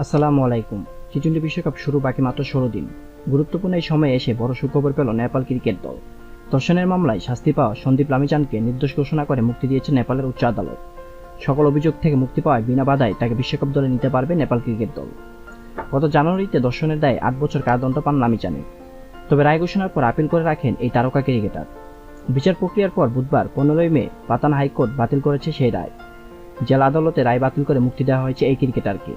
আসসালামু আলাইকুম। T twenty বিশ্বকাপ শুরু বাকি মাত্র ষোলো দিন। গুরুত্বপূর্ণ এই সময়ে এসে বড় সুখবর পেল নেপাল ক্রিকেট দল। ধর্ষণের মামলায় শাস্তি পাওয়া সন্দীপ লামিচানকে নির্দোষ ঘোষণা করে মুক্তি দিয়েছে নেপালের উচ্চ আদালত। সকল অভিযোগ থেকে মুক্তি পাওয়ায় বিনা বাধায় তাকে বিশ্বকাপ দলে নিতে পারবে নেপাল ক্রিকেট দল। গত জানুয়ারিতে ধর্ষণের দায়ে আট বছর কারাদণ্ড পান লামিচানে। তবে রায় ঘোষণার পর আপিল করে রাখেন এই তারকা ক্রিকেটার। বিচার প্রক্রিয়ার পর বুধবার পনেরোই মে পাতান হাইকোর্ট বাতিল করেছে সেই রায়। জেলা আদালতে রায় বাতিল করে মুক্তি দেওয়া হয়েছে এই ক্রিকেটারকে।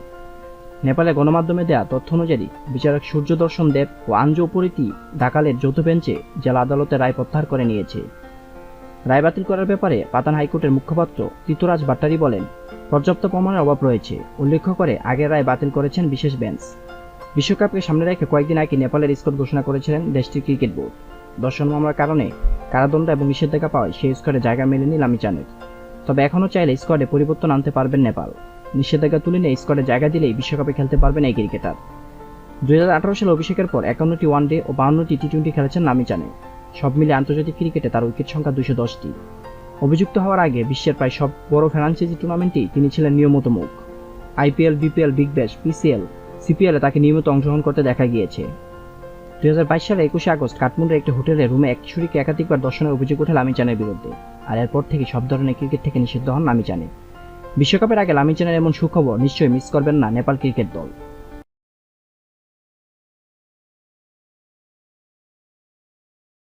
নেপালে গণমাধ্যমে দেয়া তথ্য অনুযায়ী বিচারক সূর্য দর্শন দেব ও আঞ্জু উপরীতি ডাকালের যৌথ বেঞ্চে জেলা আদালতে রায় প্রত্যাহার করে নিয়েছে। রায় বাতিল করার ব্যাপারে পাতান হাইকোর্টের মুখপাত্র তিতুরাজ ভাট্টারি বলেন, পর্যাপ্ত প্রমাণের অভাব রয়েছে। উল্লেখ করে আগের রায় বাতিল করেছেন বিশেষ বেঞ্চ। বিশ্বকাপকে সামনে রেখে কয়েকদিন আগে নেপালের স্কোর ঘোষণা করেছিলেন দেশটির ক্রিকেট বোর্ড। দর্শন মামলার কারণে কারাদণ্ড এবং নিষেধাজ্ঞা পাওয়ায় সেই স্কোয়াডে জায়গা মেলেনি লামিচানের। তবে এখনও চাইলে স্কোয়াডে পরিবর্তন আনতে পারবেন নেপাল। নিষেধাজ্ঞা তুলে নিয়ে স্কোয়াডে জায়গা দিলেই বিশ্বকাপে খেলতে পারবেন এই ক্রিকেটার। দুই হাজার আঠারো সালে অভিষেকের পর একান্নটি ওয়ানডে ও বাউন্নটি টি টোয়েন্টি খেলেছেন লামিচানে সব মিলে আন্তর্জাতিক ক্রিকেটে তার উইকেট সংখ্যা দুশো দশটি। অভিযুক্ত হওয়ার আগে বিশ্বের প্রায় সব বড় ফ্রাঞ্চাইজি টুর্নামেন্টেই তিনি ছিলেন নিয়মিত মুখ। IPL BPL Big Bash PCL সিপিএলে তাকে নিয়মিত অংশগ্রহণ করতে দেখা গিয়েছে। দুই হাজার বাইশ সালে একুশে আগস্ট কাঠমান্ডুর একটি হোটেলের রুমে এক কিশোরীকে একাধিকবার দর্শনের অভিযোগ ওঠে লামিচানের বিরুদ্ধে। আর এরপর থেকে সব ধরনের ক্রিকেট থেকে নিষিদ্ধ হন লামিচানে বিশ্বকাপের আগে লামিচেনের এমন সুখবর নিশ্চয়ই মিস করবেন না নেপাল ক্রিকেট দল।